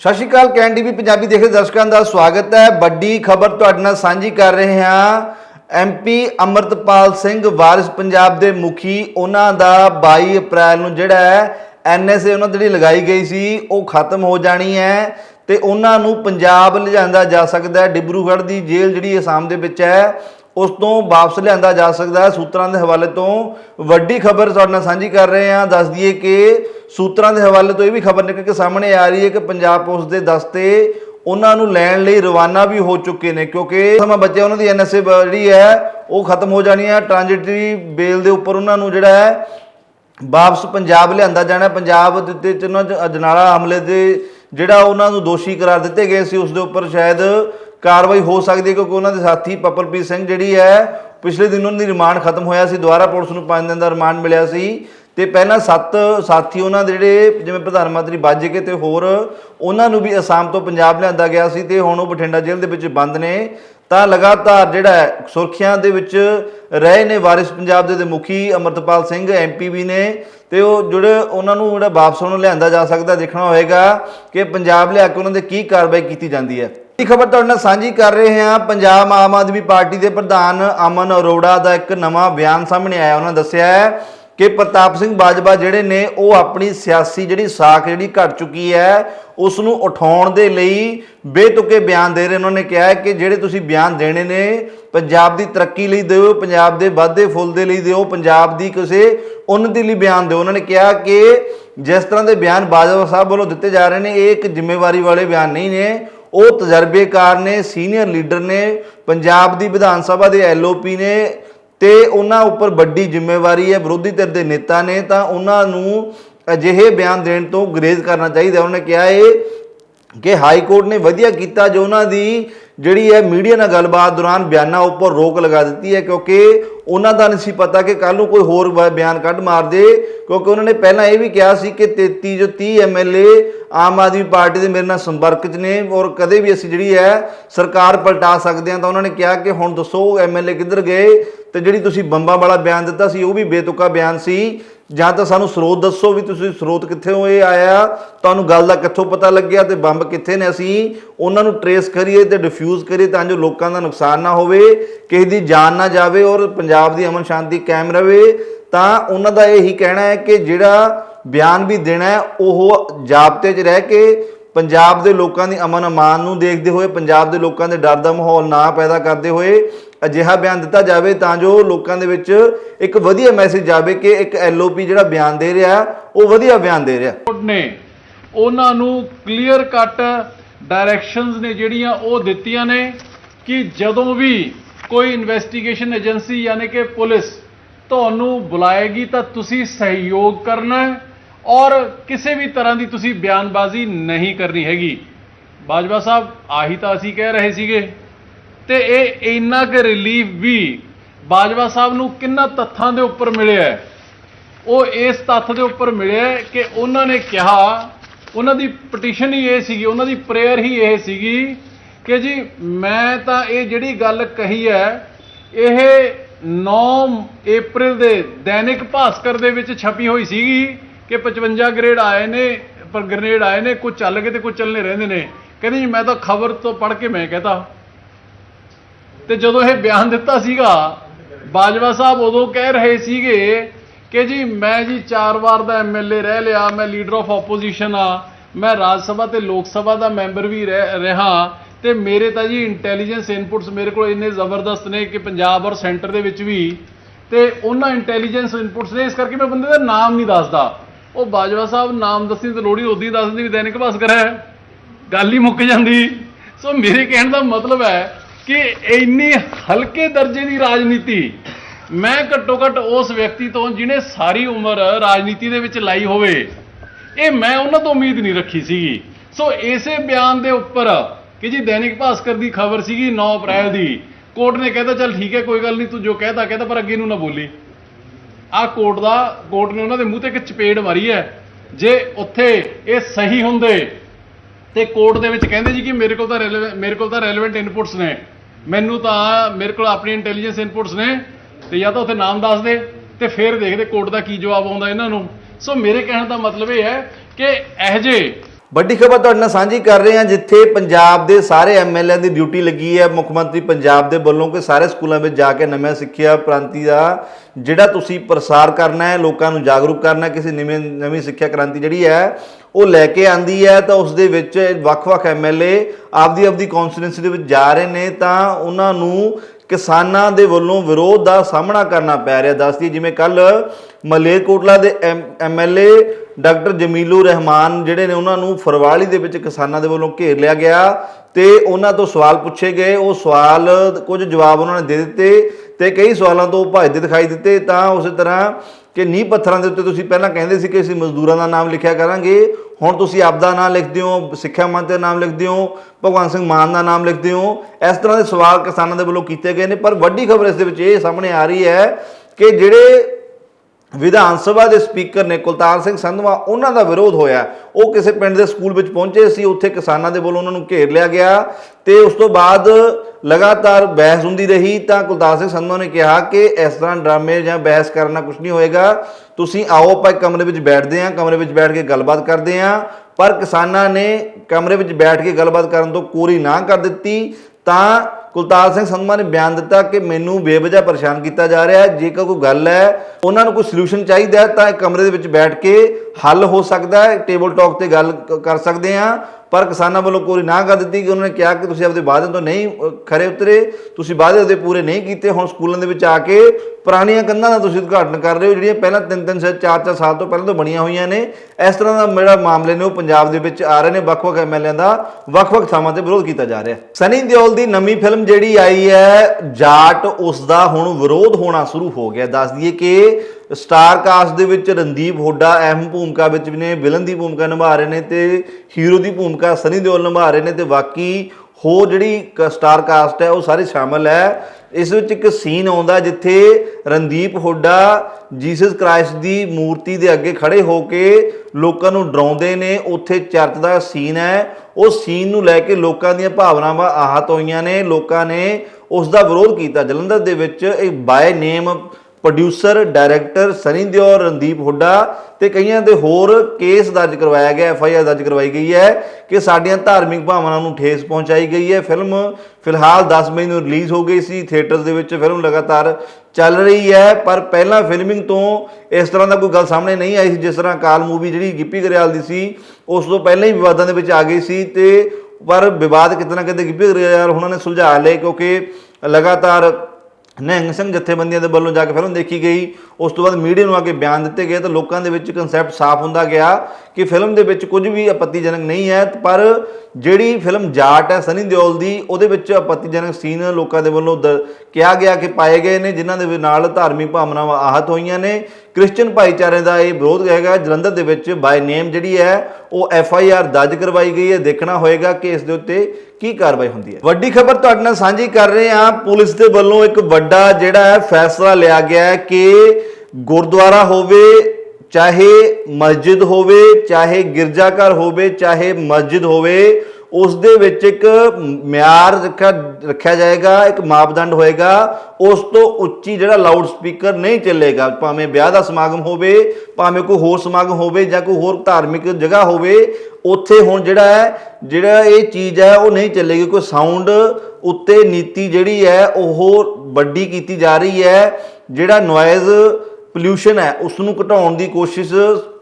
ਸਤਿ ਸ਼੍ਰੀ ਅਕਾਲ, ਕੈਨ ਟੀਵੀ ਪੰਜਾਬੀ ਦੇਖਦੇ ਦਰਸ਼ਕਾਂ ਦਾ ਸਵਾਗਤ ਹੈ। ਵੱਡੀ ਖਬਰ ਤੁਹਾਡੇ ਨਾਲ ਸਾਂਝੀ ਕਰ ਰਹੇ ਹਾਂ। ਐਮਪੀ ਅਮਰਤਪਾਲ ਸਿੰਘ ਵਾਰਿਸ ਪੰਜਾਬ ਦੇ ਮੁਖੀ, ਉਹਨਾਂ ਦਾ 22 ਅਪ੍ਰੈਲ ਨੂੰ ਜਿਹੜਾ ਹੈ ਐਨਐਸਏ ਉਹਨਾਂ ਜਿਹੜੀ ਲਗਾਈ ਗਈ ਸੀ, ਉਹ ਖਤਮ ਹੋ ਜਾਣੀ ਹੈ ਤੇ ਉਹਨਾਂ ਨੂੰ ਪੰਜਾਬ ਲਿਜਾਂਦਾ ਜਾ ਸਕਦਾ ਹੈ। ਡਿਬਰੂਗੜ੍ਹ ਦੀ ਜੇਲ੍ਹ ਜਿਹੜੀ ਅਸਾਮ ਦੇ ਵਿੱਚ ਹੈ। ਉਸ ਤੋਂ ਵਾਪਸ ਲਿਆਂਦਾ ਜਾ ਸਕਦਾ ਹੈ। ਸੂਤਰਾਂ ਦੇ ਹਵਾਲੇ ਤੋਂ ਵੱਡੀ ਖਬਰ ਤੁਹਾਡੇ ਨਾਲ ਸਾਂਝੀ ਕਰ ਰਹੇ ਹਾਂ। ਦੱਸ ਦਈਏ ਕਿ ਸੂਤਰਾਂ ਦੇ ਹਵਾਲੇ ਤੋਂ ਇਹ ਵੀ ਖਬਰ ਨਿਕਲ ਕੇ ਸਾਹਮਣੇ ਆ ਰਹੀ ਹੈ ਕਿ ਪੰਜਾਬ ਪੁਲਿਸ ਦੇ ਦਸਤੇ ਉਹਨਾਂ ਨੂੰ ਲੈਣ ਲਈ ਰਵਾਨਾ ਵੀ ਹੋ ਚੁੱਕੇ ਨੇ, ਕਿਉਂਕਿ ਸਮਾਂ ਬੱਚੇ ਉਹਨਾਂ ਦੀ ਐਨਐਸਏ ਜਿਹੜੀ ਹੈ, ਉਹ ਖਤਮ ਹੋ ਜਾਣੀ ਹੈ। ਟ੍ਰਾਂਜਿਟਰੀ ਬੇਲ ਦੇ ਉੱਪਰ ਉਹਨਾਂ ਨੂੰ ਜਿਹੜਾ ਹੈ, ਵਾਪਸ ਪੰਜਾਬ ਲਿਆਂਦਾ ਜਾਣਾ ਪੰਜਾਬ ਦੇ ਉੱਤੇ ਉਹਨਾਂ ਚ ਅਜਨਾਲਾ ਹਮਲੇ ਦੇ ਜਿਹੜਾ ਉਹਨਾਂ ਨੂੰ ਦੋਸ਼ੀ ਕਰਾਰ ਦਿੱਤੇ ਗਏ ਸੀ, ਉਸ ਦੇ ਉੱਪਰ ਸ਼ਾਇਦ ਕਾਰਵਾਈ ਹੋ ਸਕਦੀ ਹੈ ਕਿਉਂਕਿ ਉਹਨਾਂ ਦੇ ਸਾਥੀ ਪਪਲਪ੍ਰੀਤ ਸਿੰਘ ਜਿਹੜੀ ਹੈ, ਪਿਛਲੇ ਦਿਨ ਉਹਨਾਂ ਦੀ ਰਿਮਾਂਡ ਖਤਮ ਹੋਇਆ ਸੀ, ਦੁਬਾਰਾ ਪੁਲਿਸ ਨੂੰ 5 ਦਿਨ ਦਾ ਰਿਮਾਂਡ ਮਿਲਿਆ ਸੀ ਤੇ ਪਹਿਲਾਂ ਸੱਤ ਸਾਥੀ ਉਹਨਾਂ ਦੇ ਜਿਹੜੇ ਜਿਵੇਂ ਪ੍ਰਧਾਨ ਮੰਤਰੀ ਵੱਜ ਕੇ ਤੇ ਹੋਰ ਉਹਨਾਂ ਨੂੰ ਵੀ ਅਸਾਮ ਤੋਂ ਪੰਜਾਬ ਲਿਆਂਦਾ ਗਿਆ ਸੀ ਤੇ ਹੁਣ ਉਹ ਬਠਿੰਡਾ ਜੇਲ੍ਹ ਦੇ ਵਿੱਚ ਬੰਦ ਨੇ। ਤਾਂ ਲਗਾਤਾਰ ਜਿਹੜਾ ਸੁਰਖੀਆਂ ਦੇ ਵਿੱਚ ਰਹੇ ਨੇ ਵਾਰਿਸ ਪੰਜਾਬ ਦੇ ਦੇ ਮੁਖੀ ਅਮਰਤਪਾਲ ਸਿੰਘ ਐਮਪੀ ਵੀ ਨੇ ਤੇ ਉਹ ਜਿਹੜੇ ਉਹਨਾਂ ਨੂੰ ਜਿਹੜਾ ਵਾਪਸ ਉਹਨੂੰ ਲਿਆਂਦਾ ਜਾ ਸਕਦਾ, ਦੇਖਣਾ ਹੋਏਗਾ ਕਿ ਪੰਜਾਬ ਲਿਆ ਕੇ ਉਹਨਾਂ ਦੇ ਕੀ ਕਾਰਵਾਈ ਕੀਤੀ ਜਾਂਦੀ ਹੈ। ਇਹ ਖਬਰ ਤੁਹਾਡੇ ਨਾਲ ਸਾਂਝੀ ਕਰ ਰਹੇ ਹਾਂ। ਪੰਜਾਬ ਆਮ ਆਦਮੀ ਪਾਰਟੀ ਦੇ ਪ੍ਰਧਾਨ ਅਮਨ ਅਰੋੜਾ ਦਾ ਇੱਕ ਨਵਾਂ ਬਿਆਨ ਸਾਹਮਣੇ ਆਇਆ। ਉਹਨਾਂ ਦੱਸਿਆ ਹੈ ਕਿ ਪ੍ਰਤਾਪ ਸਿੰਘ ਬਾਜਵਾ ਜਿਹੜੇ ਨੇ, ਉਹ ਆਪਣੀ ਸਿਆਸੀ ਜਿਹੜੀ ਸਾਖ ਜਿਹੜੀ ਘਟ ਚੁੱਕੀ ਹੈ ਉਸ ਨੂੰ ਉਠਾਉਣ ਦੇ ਲਈ ਬੇਤੁਕੇ ਬਿਆਨ ਦੇ ਰਹੇ ਉਹਨਾਂ ਨੇ ਕਿਹਾ ਕਿ ਜਿਹੜੇ ਤੁਸੀਂ ਬਿਆਨ ਦੇਣੇ ਨੇ, ਪੰਜਾਬ ਦੀ ਤਰੱਕੀ ਲਈ ਦਿਓ, ਪੰਜਾਬ ਦੇ ਵਾਧੇ ਫੁੱਲ ਦੇ ਲਈ ਦਿਓ, ਪੰਜਾਬ ਦੀ ਕਿਸੇ ਉન્નਤੀ ਲਈ ਬਿਆਨ ਦਿਓ। ਉਹਨਾਂ ਨੇ ਕਿਹਾ ਕਿ ਜਿਸ ਤਰ੍ਹਾਂ ਦੇ ਬਿਆਨ ਬਾਜਵਾ ਸਾਹਿਬ ਵੱਲੋਂ ਦਿੱਤੇ ਜਾ ਰਹੇ ਨੇ, ਇਹ ਇੱਕ ਜ਼ਿੰਮੇਵਾਰੀ ਵਾਲੇ ਬਿਆਨ ਨਹੀਂ ਨੇ। ਉਹ ਤਜਰਬੇਕਾਰ ਨੇ ਸੀਨੀਅਰ ਲੀਡਰ ਨੇ, ਪੰਜਾਬ ਦੀ ਵਿਧਾਨ ਸਭਾ ਦੇ ਐਲਓਪੀ ਨੇ ਤੇ ਉਹਨਾਂ ਉੱਪਰ ਵੱਡੀ ਜ਼ਿੰਮੇਵਾਰੀ ਹੈ, ਵਿਰੋਧੀ ਧਿਰ ਦੇ ਨੇਤਾ ਨੇ, ਤਾਂ ਉਹਨਾਂ ਨੂੰ ਅਜਿਹੇ ਬਿਆਨ ਦੇਣ ਤੋਂ ਗੁਰੇਜ਼ ਕਰਨਾ ਚਾਹੀਦਾ ਉਹਨਾਂ ਨੇ ਕਿਹਾ ਇਹ ਕਿ ਹਾਈ ਕੋਰਟ ਨੇ ਵਧੀਆ ਕੀਤਾ ਜੋ ਉਹਨਾਂ ਦੀ ਜਿਹੜੀ ਹੈ ਮੀਡੀਆ ਨਾਲ ਗੱਲਬਾਤ ਦੌਰਾਨ ਬਿਆਨਾਂ ਉੱਪਰ ਰੋਕ ਲਗਾ ਦਿੱਤੀ ਹੈ, ਕਿਉਂਕਿ ਉਹਨਾਂ ਦਾ ਨਹੀਂ ਸੀ ਪਤਾ ਕਿ ਕੱਲ ਨੂੰ ਕੋਈ ਹੋਰ ਬ- ਬਿਆਨ ਕੱਢ ਮਾਰ ਦੇ, ਕਿਉਂਕਿ ਉਹਨਾਂ ਨੇ ਪਹਿਲਾਂ ਇਹ ਵੀ ਕਿਹਾ ਸੀ ਕਿ 33 ਜੋ 30 ਐਮਐਲਏ ਆਮ ਆਦਮੀ ਪਾਰਟੀ ਦੇ ਮੇਰੇ ਨਾਲ ਸੰਪਰਕ 'ਚ ਨੇ ਔਰ ਕਦੇ ਵੀ ਅਸੀਂ ਜਿਹੜੀ ਹੈ ਸਰਕਾਰ ਪਲਟਾ ਸਕਦੇ ਹਾਂ, ਤਾਂ ਉਹਨਾਂ ਨੇ ਕਿਹਾ ਕਿ ਹੁਣ ਦੱਸੋ ਐਮਐਲਏ ਕਿੱਧਰ ਗਏ ਤੇ ਜਿਹੜੀ ਤੁਸੀਂ ਬੰਬਾਂ ਵਾਲਾ ਬਿਆਨ ਦਿੱਤਾ ਸੀ, ਉਹ ਵੀ ਬੇਤੁਕਾ ਬਿਆਨ ਸੀ। ਜਾਂ ਤਾਂ ਸਾਨੂੰ ਸਰੋਤ ਦੱਸੋ ਵੀ ਤੁਸੀਂ ਸਰੋਤ ਕਿੱਥੇ ਇਹ ਆਇਆ, ਤੁਹਾਨੂੰ ਗੱਲ ਦਾ ਕਿੱਥੋਂ ਪਤਾ ਲੱਗਿਆ ਤੇ ਬੰਬ ਕਿੱਥੇ ਨੇ ਅਸੀਂ ਉਹਨਾਂ ਨੂੰ ਟਰੇਸ ਕਰੀਏ ਤੇ ਡਿਫਿਊਜ਼ ਕਰੀਏ ਤਾਂ ਜੋ ਲੋਕਾਂ ਦਾ ਨੁਕਸਾਨ ਨਾ ਹੋਵੇ, ਕਿਸੇ ਦੀ ਜਾਨ ਨਾ ਜਾਵੇ ਔਰ ਪੰਜਾਬ ਦੀ ਅਮਨ ਸ਼ਾਂਤੀ ਕਾਇਮ ਰਵੇ। ਤਾਂ ਉਹਨਾਂ ਦਾ ਇਹੀ ਕਹਿਣਾ ਹੈ ਕਿ ਜਿਹੜਾ ਬਿਆਨ ਵੀ ਦੇਣਾ ਹੈ, ਉਹ ਜਾਬਤੇ 'ਚ ਰਹਿ ਕੇ ਪੰਜਾਬ ਦੇ ਲੋਕਾਂ ਦੀ ਅਮਨ ਅਮਾਨ ਨੂੰ ਦੇਖਦੇ ਹੋਏ, ਪੰਜਾਬ ਦੇ ਲੋਕਾਂ ਦੇ ਡਰ ਦਾ ਮਾਹੌਲ ਨਾ ਪੈਦਾ ਕਰਦੇ ਹੋਏ ਅਜਿਹਾ ਬਿਆਨ ਦਿੱਤਾ ਜਾਵੇ ਤਾਂ ਜੋ ਲੋਕਾਂ ਦੇ ਵਿੱਚ ਇੱਕ ਵਧੀਆ ਮੈਸੇਜ ਜਾਵੇ ਕਿ ਇੱਕ ਐਲਓਪੀ ਜਿਹੜਾ ਬਿਆਨ ਦੇ ਰਿਹਾ, ਉਹ ਵਧੀਆ ਬਿਆਨ ਦੇ ਰਿਹਾ। ਕੋਰਟ ਨੇ ਉਹਨਾਂ ਨੂੰ ਕਲੀਅਰ ਕੱਟ ਡਾਇਰੈਕਸ਼ਨਸ ਨੇ ਜਿਹੜੀਆਂ ਉਹ ਦਿੱਤੀਆਂ ਨੇ ਕਿ ਜਦੋਂ ਵੀ ਕੋਈ ਇਨਵੈਸਟੀਗੇਸ਼ਨ ਏਜੰਸੀ ਯਾਨੀ ਕਿ ਪੁਲਿਸ ਤੁਹਾਨੂੰ ਬੁਲਾਏਗੀ ਤਾਂ ਤੁਸੀਂ ਸਹਿਯੋਗ ਕਰਨਾ ਔਰ ਕਿਸੇ ਵੀ ਤਰ੍ਹਾਂ ਦੀ ਤੁਸੀਂ ਬਿਆਨਬਾਜ਼ੀ ਨਹੀਂ ਕਰਨੀ ਹੈਗੀ। ਬਾਜਵਾ ਸਾਹਿਬ, ਆਹੀ ਤਾਂ ਅਸੀਂ ਕਹਿ ਰਹੇ ਸੀਗੇ। ਤੇ ਇਹ ਇੰਨਾ ਕੁ ਰਿਲੀਫ ਵੀ ਬਾਜਵਾ ਸਾਹਿਬ ਨੂੰ ਕਿੰਨਾ ਤੱਥਾਂ ਦੇ ਉੱਪਰ ਮਿਲਿਆ ਹੈ। ਉਹ ਇਸ ਤੱਥ ਦੇ ਉੱਪਰ ਮਿਲਿਆ ਕਿ ਉਹਨਾਂ ਨੇ ਕਿਹਾ, ਉਹਨਾਂ ਦੀ ਪਟੀਸ਼ਨ ਹੀ ਇਹ ਸੀਗੀ, ਉਹਨਾਂ ਦੀ ਪ੍ਰੇਅਰ ਹੀ ਇਹ ਸੀਗੀ ਕਿ ਜੀ ਮੈਂ ਤਾਂ ਇਹ ਜਿਹੜੀ ਗੱਲ ਕਹੀ ਹੈ, ਇਹ 9 April ਦੇ ਦੈਨਿਕ ਭਾਸਕਰ ਦੇ ਵਿੱਚ ਛਪੀ ਹੋਈ ਸੀਗੀ ਕਿ 55 ਗ੍ਰੇਡ ਆਏ ਨੇ, ਪਰ ਗ੍ਰੇਡ ਆਏ ਨੇ ਕੁਝ ਚੱਲ ਗਏ ਤੇ ਕੁਝ ਚੱਲਨੇ ਰਹਿੰਦੇ ਨੇ। ਕਹਿੰਦੇ ਜੀ ਮੈਂ ਤਾਂ ਖਬਰ ਤੋਂ ਪੜ੍ਹ ਕੇ ਮੈਂ ਕਹਤਾ। ਤੇ ਜਦੋਂ ਇਹ ਬਿਆਨ ਦਿੱਤਾ ਸੀਗਾ, ਬਾਜਵਾ ਸਾਹਿਬ ਉਦੋਂ ਕਹਿ ਰਹੇ ਸੀਗੇ ਕਿ ਜੀ ਮੈਂ ਜੀ ਚਾਰ ਵਾਰ ਦਾ ਐਮਐਲਏ ਰਹਿ ਲਿਆ, ਮੈਂ ਲੀਡਰ ਆਫ ਆਪੋਜੀਸ਼ਨ ਆ, ਮੈਂ ਰਾਜ ਸਭਾ ਤੇ ਲੋਕ ਸਭਾ ਦਾ ਮੈਂਬਰ ਵੀ ਰਹਿ- ਰਿਹਾ, ਤੇ ਮੇਰੇ ਤਾਂ ਜੀ ਇੰਟੈਲੀਜੈਂਸ ਇਨਪੁਟਸ ਮੇਰੇ ਕੋਲ ਇੰਨੇ ਜ਼ਬਰਦਸਤ ਨੇ ਕਿ ਪੰਜਾਬ ਔਰ ਸੈਂਟਰ ਦੇ ਵਿੱਚ ਵੀ, ਤੇ ਉਹਨਾਂ ਇੰਟੈਲੀਜੈਂਸ ਇਨਪੁਟਸ ਨੇ ਇਸ ਕਰਕੇ ਮੈਂ ਬੰਦੇ ਦਾ ਨਾਮ ਨਹੀਂ ਦੱਸਦਾ। ਉਹ ਬਾਜਵਾ ਸਾਹਿਬ ਨਾਮ ਦੱਸੀ ਤੇ ਲੋੜੀ ਉਦੋਂ ਹੀ ਦੱਸਦੀ ਵੀ ਦੈਨਿਕ ਭਾਸਕਰ ਹੈ। ਗੱਲ ਹੀ ਮੁੱਕ ਜਾਂਦੀ। ਸੋ ਮੇਰੇ ਕਹਿਣ ਦਾ ਮਤਲਬ ਹੈ ਕਿ ਇੰਨੀ ਹਲਕੇ ਦਰਜੇ ਦੀ ਰਾਜਨੀਤੀ ਮੈਂ ਘੱਟੋ ਘੱਟ ਉਸ ਵਿਅਕਤੀ ਤੋਂ ਜਿਹਨੇ ਸਾਰੀ ਉਮਰ ਰਾਜਨੀਤੀ ਦੇ ਵਿੱਚ ਲਾਈ ਹੋਵੇ, ਇਹ ਮੈਂ ਉਹਨਾਂ ਤੋਂ ਉਮੀਦ ਨਹੀਂ ਰੱਖੀ ਸੀਗੀ। ਸੋ ਇਸੇ ਬਿਆਨ ਦੇ ਉੱਪਰ ਕਿ ਜੀ ਦੈਨਿਕ ਭਾਸਕਰ ਦੀ ਖਬਰ ਸੀਗੀ 9 ਅਪ੍ਰੈਲ ਦੀ, ਕੋਰਟ ਨੇ ਕਹਿਤਾ, ਚੱਲ ਠੀਕ ਹੈ, ਕੋਈ ਗੱਲ ਨਹੀਂ, ਤੂੰ ਜੋ ਕਹਿਤਾ ਕਹਿਦਾ ਪਰ ਅੱਗੇ ਨੂੰ ਨਾ ਬੋਲੀ। ਆ ਕੋਰਟ ਦਾ, ਕੋਰਟ ਨੇ ਉਹਨਾਂ ਦੇ ਮੂੰਹ ਤੇ ਇੱਕ ਚਪੇੜ ਮਾਰੀ ਹੈ। ਜੇ ਉੱਥੇ ਇਹ ਸਹੀ ਹੁੰਦੇ ਤੇ ਕੋਰਟ ਦੇ ਵਿੱਚ ਕਹਿੰਦੇ ਜੀ ਕਿ ਮੇਰੇ ਕੋਲ ਤਾਂ ਰੈਲੇਵੈਂਟ ਮੇਰੇ ਕੋਲ ਤਾਂ ਰੈਲੇਵੈਂਟ ਇਨਪੁਟਸ ਨੇ। ਮੈਨੂੰ ਤਾਂ ਮੇਰੇ ਕੋਲ ਆਪਣੀ ਇੰਟੈਲੀਜੈਂਸ ਇਨਪੁਟਸ ਨੇ ਤੇ ਜਾਂ ਤਾਂ ਉੱਥੇ ਨਾਮ ਦੱਸ ਦੇ ਤੇ ਫਿਰ ਦੇਖਦੇ ਕੋਰਟ ਦਾ ਕੀ ਜਵਾਬ ਆਉਂਦਾ ਇਹਨਾਂ ਨੂੰ। ਸੋ ਮੇਰੇ ਕਹਿਣ ਦਾ ਮਤਲਬ ਇਹ ਹੈ ਕਿ ਇਹ ਜੇ ਵੱਡੀ ਖਬਰ ਤੁਹਾਡੇ ਨਾਲ ਸਾਂਝੀ ਕਰ ਰਹੇ ਹਾਂ, ਜਿੱਥੇ ਪੰਜਾਬ ਦੇ ਸਾਰੇ ਐਮਐਲਏ ਦੀ ਡਿਊਟੀ ਲੱਗੀ ਹੈ, ਮੁੱਖ ਮੰਤਰੀ ਪੰਜਾਬ ਦੇ ਵੱਲੋਂ ਕਿ ਸਾਰੇ ਸਕੂਲਾਂ ਵਿੱਚ ਜਾ ਕੇ ਨਵੀਂ ਸਿੱਖਿਆ ਪ੍ਰਾਂਤੀ ਦਾ ਜਿਹੜਾ ਤੁਸੀਂ ਪ੍ਰਸਾਰ ਕਰਨਾ ਹੈ, ਲੋਕਾਂ ਨੂੰ ਜਾਗਰੂਕ ਕਰਨਾ ਕਿਸੇ ਨਵੇਂ, ਨਵੀਂ ਸਿੱਖਿਆ ਕ੍ਰਾਂਤੀ ਜਿਹੜੀ ਹੈ, ਉਹ ਲੈ ਕੇ ਆਂਦੀ ਹੈ, ਤਾਂ ਉਸ ਦੇ ਵਿੱਚ ਵੱਖ-ਵੱਖ ਐਮਐਲਏ ਆਪਦੀ ਆਪਦੀ ਕੌਂਸਟੀਟਿਊਂਸੀ ਦੇ ਵਿੱਚ ਜਾ ਰਹੇ ਨੇ, ਤਾਂ ਉਹਨਾਂ ਨੂੰ ਕਿਸਾਨਾਂ ਦੇ ਵੱਲੋਂ ਵਿਰੋਧ ਦਾ ਸਾਹਮਣਾ ਕਰਨਾ ਪੈ ਰਿਹਾ। ਦੱਸਦੀ ਜਿਵੇਂ ਕੱਲ ਮਲੇਰਕੋਟਲਾ ਦੇ ਐਮਐਲਏ ਡਾਕਟਰ ਜਮੀਲੂ ਰਹਿਮਾਨ ਜਿਹੜੇ ਨੇ ਉਹਨਾਂ ਨੂੰ ਫਰਵਾਲੀ ਦੇ ਵਿੱਚ ਕਿਸਾਨਾਂ ਦੇ ਵੱਲੋਂ ਘੇਰ ਲਿਆ ਗਿਆ ਤੇ ਉਹਨਾਂ ਤੋਂ ਸਵਾਲ ਪੁੱਛੇ ਗਏ। ਉਹ ਸਵਾਲ ਕੁਝ ਜਵਾਬ ਉਹਨਾਂ ਨੇ ਦੇ ਦਿੱਤੇ ਤੇ ਕਈ ਸਵਾਲਾਂ ਤੋਂ ਉਹ ਭੱਜਦੇ ਦਿਖਾਈ ਦਿੱਤੇ। ਤਾਂ ਉਸੇ ਤਰ੍ਹਾਂ ਕਿ ਨੀਂਹ ਪੱਥਰਾਂ ਦੇ ਉੱਤੇ ਤੁਸੀਂ ਪਹਿਲਾਂ ਕਹਿੰਦੇ ਸੀ ਕਿ ਅਸੀਂ ਮਜ਼ਦੂਰਾਂ ਦਾ ਨਾਮ ਲਿਖਿਆ ਕਰਾਂਗੇ। ਹੁਣ ਤੁਸੀਂ ਆਪਦਾ ਨਾਮ ਲਿਖਦੇ ਹੋ, ਸਿੱਖਿਆ ਮੰਤਰੀ ਦਾ ਨਾਮ ਲਿਖਦੇ ਹੋ, ਭਗਵੰਤ ਸਿੰਘ ਮਾਨ ਦਾ ਨਾਮ ਲਿਖਦੇ ਹੋ। ਇਸ ਤਰ੍ਹਾਂ ਦੇ ਸਵਾਲ ਕਿਸਾਨਾਂ ਦੇ ਵੱਲੋਂ ਕੀਤੇ ਗਏ ਨੇ। ਪਰ ਵੱਡੀ ਖਬਰ ਇਸ ਦੇ ਵਿੱਚ ਇਹ ਸਾਹਮਣੇ ਆ ਰਹੀ ਹੈ ਕਿ ਜਿਹੜੇ ਵਿਧਾਨ ਸਭਾ ਦੇ ਸਪੀਕਰ ਨੇ ਕੁਲਤਾਰ ਸਿੰਘ ਸੰਧਵਾ, ਉਹਨਾਂ ਦਾ ਵਿਰੋਧ ਹੋਇਆ। ਉਹ ਕਿਸੇ ਪਿੰਡ ਦੇ ਸਕੂਲ ਵਿੱਚ ਪਹੁੰਚੇ ਸੀ, ਉੱਥੇ ਕਿਸਾਨਾਂ ਦੇ ਵੱਲੋਂ ਉਹਨਾਂ ਨੂੰ ਘੇਰ ਲਿਆ ਗਿਆ ਤੇ ਉਸ ਤੋਂ ਬਾਅਦ ਲਗਾਤਾਰ ਬਹਿਸ ਹੁੰਦੀ ਰਹੀ ਤਾਂ ਕੁਲਤਾਰ ਸਿੰਘ ਸੰਧਵਾ ਨੇ ਕਿਹਾ ਕਿ ਇਸ ਤਰ੍ਹਾਂ ਡਰਾਮੇ ਜਾਂ ਬਹਿਸ ਕਰਨਾ ਕੁਝ ਨਹੀਂ ਹੋਏਗਾ। ਤੁਸੀਂ ਆਓ, ਆਪਾਂ ਕਮਰੇ ਵਿੱਚ ਬੈਠਦੇ ਹਾਂ। ਕਮਰੇ ਵਿੱਚ ਬੈਠ ਕੇ ਗੱਲਬਾਤ ਕਰਦੇ ਹਾਂ। ਪਰ ਕਿਸਾਨਾਂ ਨੇ ਕਮਰੇ ਵਿੱਚ ਬੈਠ ਕੇ ਗੱਲਬਾਤ ਕਰਨ ਤੋਂ ਕੋਰੀ ਨਾ ਕਰ ਦਿੱਤੀ ਤਾਂ ਕੁਲਤਾਰ ਸਿੰਘ ਸੰਧਵਾ ਨੇ ਬਿਆਨ ਦਿੱਤਾ ਕਿ ਮੈਨੂੰ ਬੇਵਜ੍ਹਾ ਪਰੇਸ਼ਾਨ ਕੀਤਾ ਜਾ ਰਿਹਾ ਹੈ। ਜੇਕਰ ਕੋਈ ਗੱਲ ਹੈ, ਉਹਨਾਂ ਨੂੰ ਕੋਈ ਸੋਲੂਸ਼ਨ ਚਾਹੀਦਾ ਹੈ, ਤਾਂ ਇੱਕ ਕਮਰੇ ਦੇ ਵਿੱਚ ਬੈਠ ਕੇ ਹੱਲ ਹੋ ਸਕਦਾ ਹੈ। ਟੇਬਲ ਟਾਕ ਤੇ ਗੱਲ ਕਰ ਸਕਦੇ ਹਾਂ। ਪਰ ਕਿਸਾਨਾਂ ਵੱਲੋਂ ਕੋਰੀ ਨਾ ਕਰ ਦਿੱਤੀ ਕਿ ਉਹਨਾਂ ਨੇ ਕਿਹਾ ਕਿ ਤੁਸੀਂ ਆਪਦੇ ਵਾਅਦਿਆਂ ਤੋਂ ਨਹੀਂ ਖਰੇ ਉਤਰੇ, ਤੁਸੀਂ ਵਾਅਦੇ ਉਹਦੇ ਪੂਰੇ ਨਹੀਂ ਕੀਤੇ। ਹੁਣ ਸਕੂਲਾਂ ਦੇ ਵਿੱਚ ਆ ਕੇ ਪੁਰਾਣੀਆਂ ਕੰਧਾਂ ਦਾ ਤੁਸੀਂ ਉਦਘਾਟਨ ਕਰ ਰਹੇ ਹੋ, ਜਿਹੜੀਆਂ ਪਹਿਲਾਂ ਤਿੰਨ ਤਿੰਨ ਸੇ ਚਾਰ ਚਾਰ ਸਾਲ ਤੋਂ ਪਹਿਲਾਂ ਤੋਂ ਬਣੀਆਂ ਹੋਈਆਂ ਨੇ। ਇਸ ਤਰ੍ਹਾਂ ਦਾ ਮੇਰਾ ਮਾਮਲੇ ਨੇ ਉਹ ਪੰਜਾਬ ਦੇ ਵਿੱਚ ਆ ਰਹੇ ਨੇ। ਵੱਖ-ਵੱਖ ਐਮਐਲਏ ਦਾ ਵੱਖ-ਵੱਖ ਥਾਵਾਂ ਤੇ ਵਿਰੋਧ ਕੀਤਾ ਜਾ ਰਿਹਾ ਸਨੀ ਦਿਓਲ ਦੀ ਨਵੀਂ ਫਿਲਮ ਜਿਹੜੀ ਆਈ ਹੈ, ਜਾਟ ਉਸ ਦਾ ਹੁਣ ਵਿਰੋਧ ਹੋਣਾ ਸ਼ੁਰੂ ਹੋ ਗਿਆ। ਦੱਸ ਦਈਏ ਕਿ ਸਟਾਰ ਕਾਸਟ ਦੇ ਵਿੱਚ ਰਣਦੀਪ ਹੋਡਾ ਅਹਿਮ ਭੂਮਿਕਾ ਵਿੱਚ ਵੀ ਨੇ, ਵਿਲਨ ਦੀ ਭੂਮਿਕਾ ਨਿਭਾ ਰਹੇ ਨੇ ਤੇ ਹੀਰੋ ਦੀ ਭੂਮਿਕਾ ਸਨੀ ਦਿਓਲ ਨਿਭਾ ਰਹੇ ਨੇ ਤੇ ਬਾਕੀ ਹੋਰ ਜਿਹੜੀ ਕ- ਸਟਾਰ ਕਾਸਟ ਹੈ, ਉਹ ਸਾਰੇ ਸ਼ਾਮਲ ਹੈ। ਇਸ ਵਿੱਚ ਇੱਕ ਸੀਨ ਆਉਂਦਾ ਜਿੱਥੇ ਰਣਦੀਪ ਹੋਡਾ ਜੀਸਸ ਕ੍ਰਾਈਸਟ ਦੀ ਮੂਰਤੀ ਦੇ ਅੱਗੇ ਖੜੇ ਹੋ ਕੇ ਲੋਕਾਂ ਨੂੰ ਡਰਾਉਂਦੇ ਨੇ। ਉੱਥੇ ਚਰਚ ਦਾ ਸੀਨ ਹੈ। ਉਹ ਸੀਨ ਨੂੰ ਲੈ ਕੇ ਲੋਕਾਂ ਦੀਆਂ ਭਾਵਨਾਵਾਂ ਆਹਤ ਹੋਈਆਂ ਨੇ। ਲੋਕਾਂ ਨੇ ਉਸ ਦਾ ਵਿਰੋਧ ਕੀਤਾ। ਜਲੰਧਰ ਦੇ ਵਿੱਚ ਇਹ by name producer director Sunny Deol Randeep Hooda ਤੇ ਕਈਆਂ ਦੇ ਹੋਰ ਕੇਸ ਦਰਜ ਕਰਵਾਇਆ ਗਿਆ ਐਫ ਆਈ ਆਰ ਦਰਜ ਕਰਵਾਈ ਗਈ ਹੈ ਕਿ ਸਾਡੀਆਂ ਧਾਰਮਿਕ ਭਾਵਨਾਵਾਂ ਨੂੰ ਠੇਸ ਪਹੁੰਚਾਈ ਗਈ ਹੈ। ਫਿਲਮ ਫਿਲਹਾਲ 10 ਮਈ ਨੂੰ ਰਿਲੀਜ਼ ਹੋ ਗਈ ਸੀ, ਥੀਏਟਰਸ ਦੇ ਵਿੱਚ ਫਿਲਮ ਲਗਾਤਾਰ ਚੱਲ ਰਹੀ ਹੈ, ਪਰ ਪਹਿਲਾਂ ਫਿਲਮਿੰਗ ਤੋਂ ਇਸ ਤਰ੍ਹਾਂ ਦਾ ਕੋਈ ਗੱਲ ਸਾਹਮਣੇ ਨਹੀਂ ਆਈ ਸੀ, ਜਿਸ ਤਰ੍ਹਾਂ ਕਾਲ ਮੂਵੀ ਜਿਹੜੀ ਗਿੱਪੀ ਗਰੇਵਾਲ ਦੀ ਸੀ, ਉਸ ਤੋਂ ਪਹਿਲਾਂ ਹੀ ਵਿਵਾਦਾਂ ਦੇ ਵਿੱਚ ਆ ਗਈ ਸੀ ਤੇ ਪਰ ਵਿਵਾਦ ਕਿਤੇ ਨਾ ਕਿਤੇ ਗਿੱਪੀ ਗਰੇਵਾਲ ਉਹਨਾਂ ਨੇ ਸੁਲਝਾ ਲਏ ਕਿਉਂਕਿ ਲਗਾਤਾਰ ਨਿਹੰਗ ਸਿੰਘ ਜਥੇਬੰਦੀਆਂ ਦੇ ਵੱਲੋਂ ਜਾ ਕੇ ਫਿਲਮ ਦੇਖੀ ਗਈ। ਉਸ ਤੋਂ ਬਾਅਦ ਮੀਡੀਆ ਨੂੰ ਆ ਕੇ ਬਿਆਨ ਦਿੱਤੇ ਗਏ ਤਾਂ ਲੋਕਾਂ ਦੇ ਵਿੱਚ ਕਨਸੈਪਟ ਸਾਫ਼ ਹੁੰਦਾ ਗਿਆ ਕਿ ਫਿਲਮ ਦੇ ਵਿੱਚ ਕੁਝ ਵੀ ਆਪੱਤੀਜਨਕ ਨਹੀਂ ਹੈ, ਪਰ ਜਿਹੜੀ ਫਿਲਮ ਜਾਟ ਹੈ, ਸਨੀ ਦਿਓਲ ਦੀ, ਉਹਦੇ ਵਿੱਚ ਆਪੱਤੀਜਨਕ ਸੀਨ ਲੋਕਾਂ ਦੇ ਵੱਲੋਂ ਦ- ਕਿਹਾ ਗਿਆ ਕਿ ਪਾਏ ਗਏ ਨੇ, ਜਿਨ੍ਹਾਂ ਦੇ ਨਾਲ ਧਾਰਮਿਕ ਭਾਵਨਾਵਾਂ ਆਹਤ ਹੋਈਆਂ ਨੇ। ਕ੍ਰਿਸਚੀਅਨ ਭਾਈਚਾਰੇ ਦਾ ਇਹ ਵਿਰੋਧ ਹੈਗਾ ਜਲੰਧਰ ਦੇ ਵਿੱਚ ਬਾਈ ਨੇਮ ਜਿਹੜੀ ਹੈ, ਉਹ ਐਫ ਆਈ ਆਰ ਦਰਜ ਕਰਵਾਈ ਗਈ ਹੈ। ਦੇਖਣਾ ਹੋਏਗਾ ਕਿ ਇਸ ਦੇ ਉੱਤੇ ਕੀ ਕਾਰਵਾਈ ਹੁੰਦੀ ਹੈ। ਵੱਡੀ ਖਬਰ ਤੁਹਾਡੇ ਨਾਲ ਸਾਂਝੀ ਕਰ ਰਹੇ ਹਾਂ। ਪੁਲਿਸ ਦੇ ਵੱਲੋਂ ਇੱਕ ਵੱਡਾ ਜਿਹੜਾ ਹੈ, ਫੈਸਲਾ ਲਿਆ ਗਿਆ ਹੈ ਕਿ ਗੁਰਦੁਆਰਾ ਹੋਵੇ ਚਾਹੇ ਮਸਜਿਦ ਹੋਵੇ, ਚਾਹੇ ਗਿਰਜਾਘਰ ਹੋਵੇ, ਚਾਹੇ ਮਸਜਿਦ ਹੋਵੇ, ਉਸ ਦੇ ਵਿੱਚ ਇੱਕ ਮਿਆਰ ਰੱਖਿਆ ਰੱਖਿਆ ਜਾਏਗਾ, ਇੱਕ ਮਾਪਦੰਡ ਹੋਏਗਾ, ਉਸ ਤੋਂ ਉੱਚੀ ਜਿਹੜਾ ਲਾਊਡ ਸਪੀਕਰ ਨਹੀਂ ਚੱਲੇਗਾ, ਭਾਵੇਂ ਵਿਆਹ ਦਾ ਸਮਾਗਮ ਹੋਵੇ, ਭਾਵੇਂ ਕੋਈ ਹੋਰ ਸਮਾਗਮ ਹੋਵੇ ਜਾਂ ਕੋਈ ਹੋਰ ਧਾਰਮਿਕ ਜਗ੍ਹਾ ਹੋਵੇ, ਉੱਥੇ ਹੁਣ ਜਿਹੜਾ ਹੈ, ਜਿਹੜਾ ਇਹ ਚੀਜ਼ ਹੈ, ਉਹ ਨਹੀਂ ਚੱਲੇਗੀ, ਕੋਈ ਸਾਊਂਡ ਉੱਤੇ ਨੀਤੀ ਜਿਹੜੀ ਹੈ, ਉਹ ਵੱਡੀ ਕੀਤੀ ਜਾ ਰਹੀ ਹੈ, ਜਿਹੜਾ ਨੋਇਜ਼ ਪੋਲਿਊਸ਼ਨ ਹੈ ਉਸ ਨੂੰ ਘਟਾਉਣ ਦੀ ਕੋਸ਼ਿਸ਼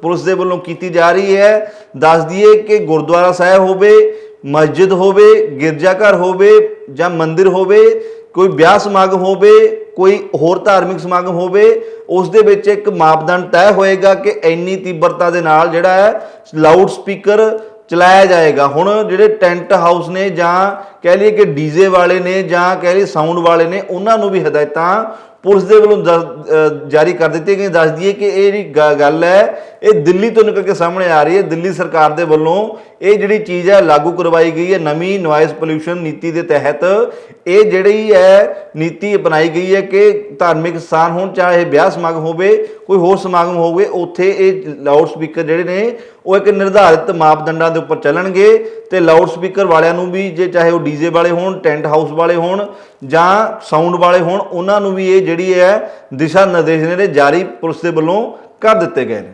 ਪੁਲਿਸ ਦੇ ਵੱਲੋਂ ਕੀਤੀ ਜਾ ਰਹੀ ਹੈ। ਦੱਸ ਦਈਏ ਕਿ ਗੁਰਦੁਆਰਾ ਸਾਹਿਬ ਹੋਵੇ, ਮਸਜਿਦ ਹੋਵੇ, ਗਿਰਜਾਘਰ ਹੋਵੇ ਜਾਂ ਮੰਦਿਰ ਹੋਵੇ, ਕੋਈ ਵਿਆਹ ਸਮਾਗਮ ਹੋਵੇ, ਕੋਈ ਹੋਰ ਧਾਰਮਿਕ ਸਮਾਗਮ ਹੋਵੇ, ਉਸ ਦੇ ਵਿੱਚ ਇੱਕ ਮਾਪਦੰਡ ਤੈਅ ਹੋਏਗਾ ਕਿ ਇੰਨੀ ਤੀਬਰਤਾ ਦੇ ਨਾਲ ਜਿਹੜਾ ਹੈ ਲਾਊਡ ਸਪੀਕਰ ਚਲਾਇਆ ਜਾਏਗਾ। ਹੁਣ ਜਿਹੜੇ ਟੈਂਟ ਹਾਊਸ ਨੇ ਜਾਂ ਕਹਿ ਲਈਏ ਕਿ ਡੀਜੇ ਵਾਲੇ ਨੇ ਜਾਂ ਕਹਿ ਲਈਏ ਸਾਊਂਡ ਵਾਲੇ ਨੇ, ਉਹਨਾਂ ਨੂੰ ਵੀ ਹਦਾਇਤਾਂ ਪੁਲਿਸ ਦੇ ਵੱਲੋਂ ਦ- ਜਾਰੀ ਕਰ ਦਿੱਤੀ ਗਈ ਦੱਸ ਦਈਏ ਕਿ ਇਹ ਜਿਹੜੀ ਗ- ਗੱਲ ਹੈ, ਇਹ ਦਿੱਲੀ ਤੋਂ ਨਿਕਲ ਕੇ ਸਾਹਮਣੇ ਆ ਰਹੀ ਹੈ। ਦਿੱਲੀ ਸਰਕਾਰ ਦੇ ਵੱਲੋਂ ਇਹ ਜਿਹੜੀ ਚੀਜ਼ ਹੈ, ਲਾਗੂ ਕਰਵਾਈ ਗਈ ਹੈ। ਨਵੀਂ ਨੋਇਜ਼ ਪੋਲਿਊਸ਼ਨ ਨੀਤੀ ਦੇ ਤਹਿਤ ਇਹ ਜਿਹੜੀ ਹੈ, ਨੀਤੀ ਅਪਣਾਈ ਗਈ ਹੈ ਕਿ ਧਾਰਮਿਕ ਸਥਾਨ ਹੋਣ, ਚਾਹੇ ਵਿਆਹ ਸਮਾਗਮ ਹੋਵੇ, ਕੋਈ ਹੋਰ ਸਮਾਗਮ ਹੋਵੇ, ਉੱਥੇ ਇਹ ਲਾਊਡ ਸਪੀਕਰ ਜਿਹੜੇ ਨੇ, ਉਹ ਇੱਕ ਨਿਰਧਾਰਿਤ ਮਾਪਦੰਡਾਂ ਦੇ ਉੱਪਰ ਚੱਲਣਗੇ ਤੇ ਲਾਊਡ ਸਪੀਕਰ ਵਾਲਿਆਂ ਨੂੰ ਵੀ, ਜੇ ਚਾਹੇ ਉਹ ਡੀਜੇ ਵਾਲੇ ਹੋਣ, ਟੈਂਟ ਹਾਊਸ ਵਾਲੇ ਹੋਣ ਜਾਂ ਸਾਊਂਡ ਵਾਲੇ ਹੋਣ, ਉਹਨਾਂ ਨੂੰ ਵੀ ਇਹ ਜਿਹੜੀ ਹੈ ਦਿਸ਼ਾ ਨਿਰਦੇਸ਼ ਨੇ ਜਿਹੜੇ ਜਾਰੀ ਪੁਲਿਸ ਦੇ ਵੱਲੋਂ ਕਰ ਦਿੱਤੇ ਗਏ ਨੇ।